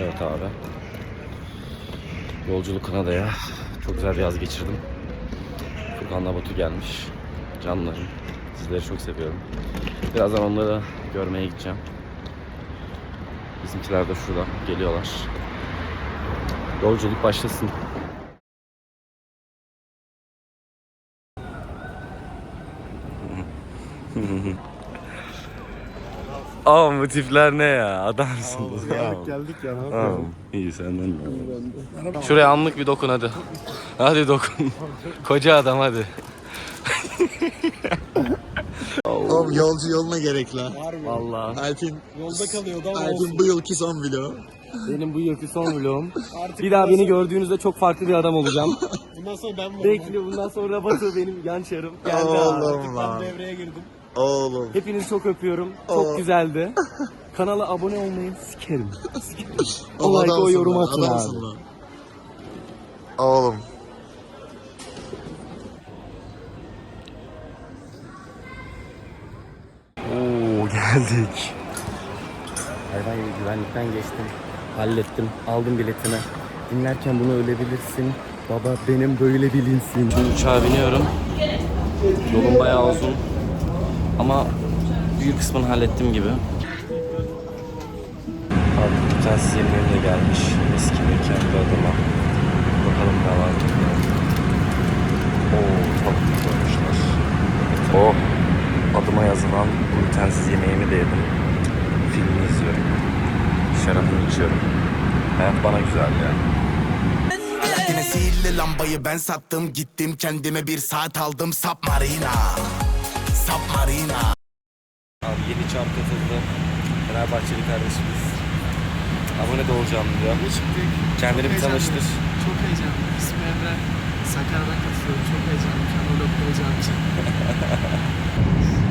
Evet abi. Yolculuk Kanada'ya. Çok güzel bir yaz geçirdim. Furkan'la Batu gelmiş. Canlarım. Sizleri çok seviyorum. Birazdan onları görmeye gideceğim. Bizimkiler de şurada geliyorlar. Yolculuk başlasın. Aa bu tipler ne ya? Adamsınız. Geldik geldik ya. ne Tamam. İyi senden de. Şuraya anlık bir dokun hadi. Hadi dokun. Koca adam hadi. Oğlum yolcu yoluna gerek lan. Vallahi. Alp'in Yolda kalıyordu ama Alp'in bu yılki son vlogu. Benim bu yılki son vlogum. Bir daha beni gördüğünüzde çok farklı bir adam olacağım. bundan sonra ben varım. Bekle bundan sonra Batu benim yan çarım. Geldi abi. Oğlum Ben lan. devreye girdim. Oğlum. Hepinizi çok öpüyorum. Çok güzeldi. Kanala abone olmayı sikerim. O Oğlum like o yorum atın abi. lan. Oğlum. Oo geldik. Hayvan gibi güvenlikten geçtim. Hallettim. Aldım biletini. Dinlerken bunu ölebilirsin. Baba benim böyle bilinsin. Şimdi uçağa biniyorum. Yolum bayağı uzun. Ama büyük kısmını hallettim gibi. Artık bir tanesiz yemeğim de gelmiş. Eski mekan adıma. Bakalım ne var. Oo tavuk koymuşlar. Oh adıma yazılan glutensiz yemeğimi de yedim. Filmi izliyorum. Şarabımı içiyorum. Hayat bana güzel ya. Yine sihirli lambayı ben sattım Gittim kendime bir saat aldım Submarina Submarina Abi yeni çarp katıldı. Fenerbahçeli kardeşimiz. Abone de olacağım diyor. Kendini bir tanıştır. Çok heyecanlıyım. İsmim Emre. Sakarya'dan katılıyorum. Çok heyecanlıyım. Kanalı okuyacağım için.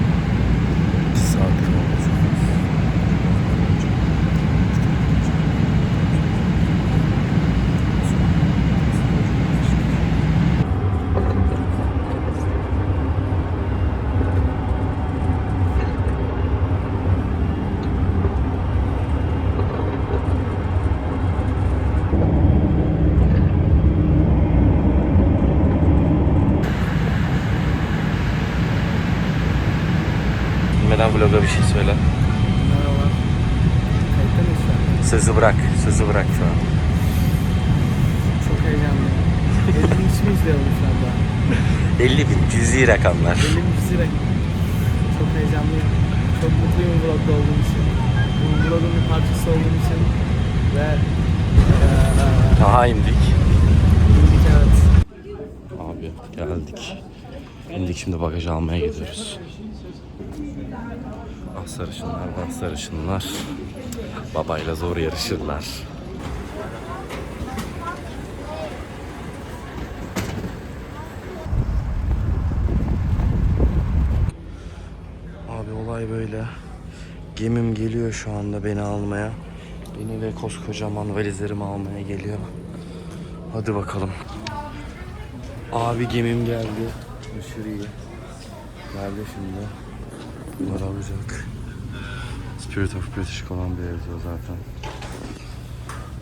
vloga bir şey söyle. Sözü bırak. Sözü bırak şu an. Çok heyecanlıyım. 50 bin kişi mi izliyorum şu anda? 50 bin cüzi rakamlar. 50 bin kişi de- Çok heyecanlıyım. Çok mutluyum vlogda olduğum için. Bu vlogun bir parçası olduğum için. Ve Daha indik. bildik evet. Abi geldik. İndik şimdi bagajı almaya gidiyoruz. Ah sarışınlar, bak sarışınlar. Babayla zor yarışırlar. Abi olay böyle. Gemim geliyor şu anda beni almaya. Beni ve koskocaman valizlerimi almaya geliyor. Hadi bakalım. Abi gemim geldi. Aşırı. Geldi şimdi. Bunları alacak. Spirit of British Columbia yazıyor zaten.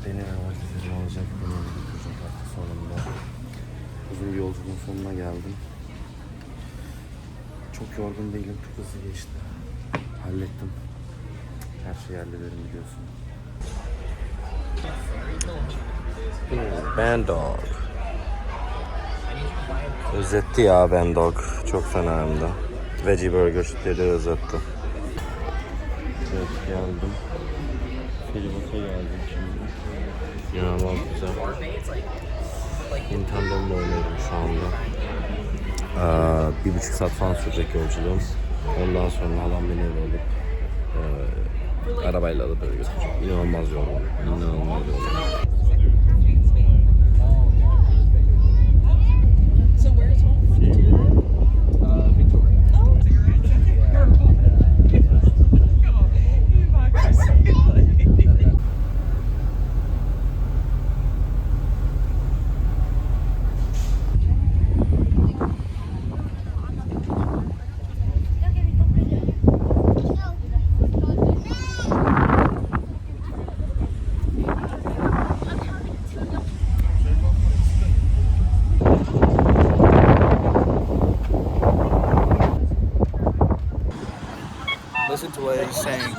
Beni ve valizlerimi alacak. Beni eve götürecek artık sonunda. Uzun bir yolculuğun sonuna geldim. Çok yorgun değilim. Çok hızlı geçti. Hallettim. Her şeyi hallederim biliyorsun. Ben dog. Özetti ya Ben Dog. Çok fena hem de. Veggie Burger dedi özetti. Evet geldim. Feribot'a geldim şimdi. İnanılmaz güzel. Nintendo'mla oynuyorum şu anda. Ee, bir buçuk saat falan sürecek yolculuğum. Ondan sonra halam beni eve alıp e, arabayla alıp eve götürecek. İnanılmaz yorgun. İnanılmaz yorgun. What saying.